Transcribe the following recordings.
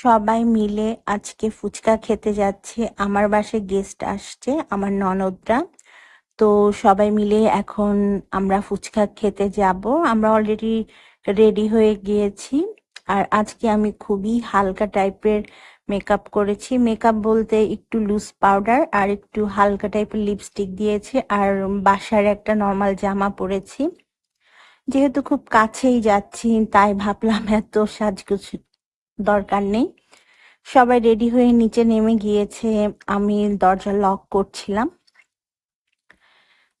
সবাই মিলে আজকে ফুচকা খেতে যাচ্ছে। আমার বাসায় গেস্ট আসছে, আমার ননদরা। তো সবাই মিলে এখন আমরা ফুচকা খেতে যাব। আমরা অলরেডি রেডি হয়ে গিয়েছি। আর আজকে আমি খুবই হালকা টাইপের মেকআপ করেছি। মেকআপ বলতে একটু লুজ পাউডার আর একটু হালকা টাইপের লিপস্টিক দিয়েছি। আর বাসার একটা নর্মাল জামা পরেছি। যেহেতু খুব কাছেই যাচ্ছি, তাই ভাবলাম এত সাজগুজ দরকার নেই। সবাই রেডি হয়ে নিচে নেমে গিয়েছে, আমি দরজা লক করছিলাম।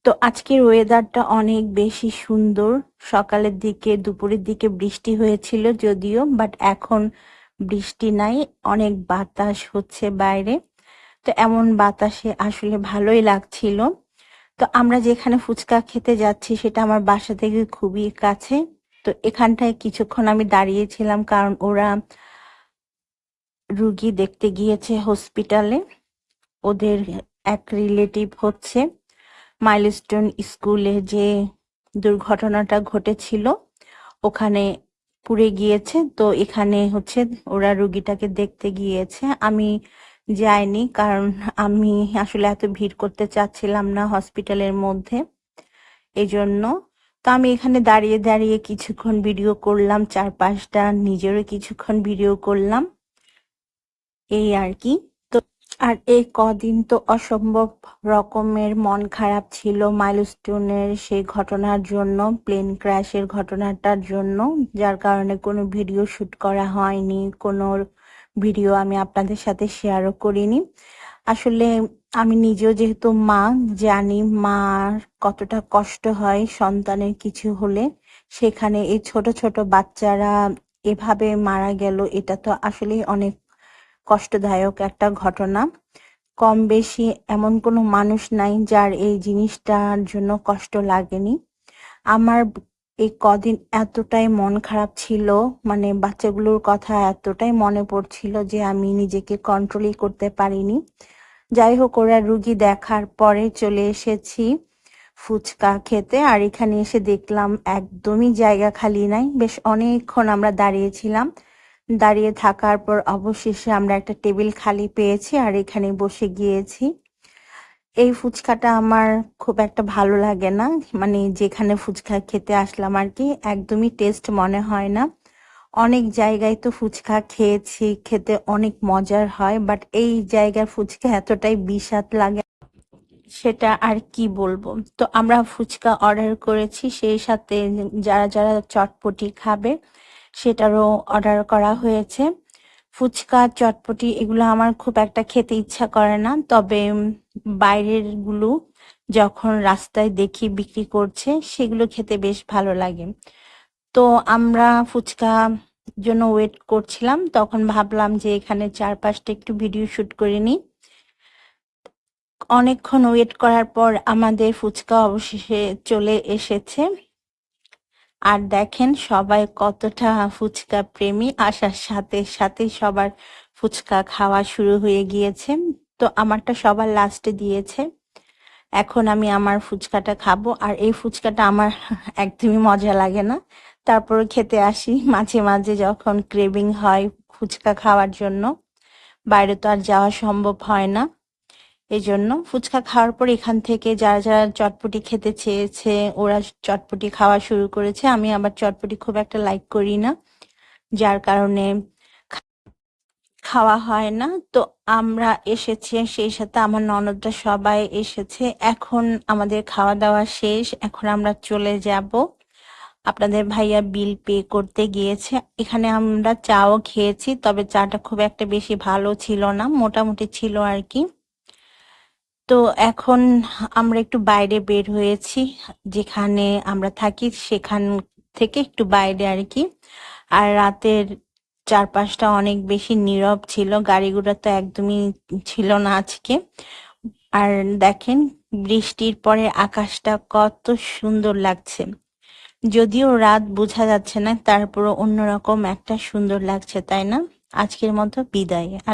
তো আজকের ওয়েদারটা অনেক বেশি সুন্দর। সকালের দিকে, দুপুরের দিকে বৃষ্টি হয়েছিল যদিও, বাট এখন বৃষ্টি নাই, অনেক বাতাস হচ্ছে বাইরে। তো এমন বাতাসে আসলে ভালোই লাগছিল। তো আমরা যেখানে ফুচকা খেতে যাচ্ছি, সেটা আমার বাসা থেকে খুবই কাছে। তো এখানটায় কিছুক্ষণ আমি দাঁড়িয়েছিলাম, কারণ ওরা রুগী দেখতে গিয়েছে হসপিটালে ওদের এক রিলেটিভ হচ্ছে। মাইলস্টোন স্কুলে যে দুর্ঘটনাটা ঘটেছিল, ওখানে পুড়ে গিয়েছে। তো এখানে হচ্ছে ওরা রুগীটাকে দেখতে গিয়েছে। আমি যাইনি কারণ আমি আসলে এত ভিড় করতে চাচ্ছিলাম না হসপিটালের মধ্যে। এই জন্য তো আমি এখানে দাঁড়িয়ে দাঁড়িয়ে কিছুক্ষণ ভিডিও করলাম। চার পাঁচটা নিজেরও কিছুক্ষণ ভিডিও করলাম। এই আর কি তো, আর এই কদিন তো অসম্ভব রকমের মন খারাপ ছিল মাইলস্টোনের সেই ঘটনার জন্য, প্লেন ক্র্যাশের ঘটনাটার জন্য, যার কারণে কোনো ভিডিও শুট করা হয়নি, কোনো ভিডিও আমি আপনাদের সাথে শেয়ারও করিনি। আসলে আমি নিজেও যেহেতু মা, জানি মার কতটা কষ্ট হয় সন্তানের কিছু হলে, সেখানে এই ছোট ছোট বাচ্চারা এভাবে মারা গেল, এটা তো আসলেই অনেক কষ্টদায়ক একটা ঘটনা। কম বেশি এমন কোনো মানুষ নাই যার এই জিনিসটার জন্য কষ্ট লাগেনি। আমার এই কদিন এতটাই মন খারাপ ছিল মানে বাচ্চাগুলোর কথা এতটাই মনে পড়ছিল যে আমি নিজেকে কন্ট্রোলই করতে পারিনি। যাই হোক, ওরা রুগী দেখার পরে চলে এসেছি ফুচকা খেতে আর এখানে এসে দেখলাম একদমই জায়গা খালি নাই। বেশ অনেকক্ষণ আমরা দাঁড়িয়েছিলাম। দাঁড়িয়ে থাকার পর অবশেষে আমরা একটা টেবিল খালি পেয়েছি আর এখানে বসে গিয়েছি। এই ফুচকাটা আমার খুব একটা ভালো লাগে না। মানে যেখানে ফুচকা খেতে আসলাম আর কি, একদমই টেস্ট মনে হয় না। অনেক জায়গায় তো ফুচকা খেয়েছি, খেতে অনেক মজার হয় বাট এই জায়গার ফুচকা এতটাই বিষাদ লাগে সেটা আর কি বলব। তো আমরা ফুচকা অর্ডার করেছি, সেই সাথে যারা যারা চটপটি খাবে সেটারও অর্ডার করা হয়েছে। ফুচকা, চটপটি এগুলো আমার খুব একটা খেতে ইচ্ছা করে না। তবে বাইরেরগুলো যখন রাস্তায় দেখি বিক্রি করছে, সেগুলো খেতে বেশ ভালো লাগে। তো আমরা ফুচকা জন্য ওয়েট করছিলাম। তখন ভাবলাম যে এখানে চারপাশটা একটু ভিডিও শুট করে নিই। অনেকক্ষণ ওয়েট করার পর আমাদের ফুচকা অবশেষে চলে এসেছে। আর দেখেন সবাই কতটা ফুচকা প্রেমী। আসার সাথে সাথে সবার ফুচকা খাওয়া শুরু হয়ে গিয়েছে। তো আমারটা সবার লাস্টে দিয়েছে। এখন আমি আমার ফুচকাটা খাব। আর এই ফুচকাটা আমার একদমই মজা লাগে না। তারপর খেতে আসি মাঝে মাঝে যখন ক্রেভিং হয় ফুচকা খাওয়ার জন্য। বাইরে তো আর যাওয়া সম্ভব হয় না। এই জন্য ফুচকা খাওয়ার পর এখান থেকে যারা যারা চটপটি খেতে চেয়েছে, ওরা চটপটি খাওয়া শুরু করেছে। আমি আবার চটপটি খুব একটা লাইক করি না, যার কারণে খাওয়া হয় না। তো আমরা এসেছি, সেই সাথে আমার ননদরা সবাই এসেছে। এখন আমাদের খাওয়া দাওয়া শেষ, এখন আমরা চলে যাব। আপনাদের ভাইয়া বিল পে করতে গিয়েছে। এখানে আমরা চাও খেয়েছি, তবে চাটা খুব একটা বেশি ভালো ছিল না, মোটামুটি ছিল আর কি। তো এখন আমরা একটু বাইরে বের হয়েছি, যেখানে আমরা থাকি সেখান থেকে একটু বাইরে আর কি। আর রাতের চারপাশটা অনেক বেশি নীরব ছিল গাড়ি ঘোড়া তো একদমই ছিল না আজকে। আর দেখেন, বৃষ্টির পরে আকাশটা কত সুন্দর লাগছে। যদিও রাত বোঝা যাচ্ছে না, তারপরও অন্যরকম একটা সুন্দর লাগছে, তাই না? আজকের মতো বিদায়।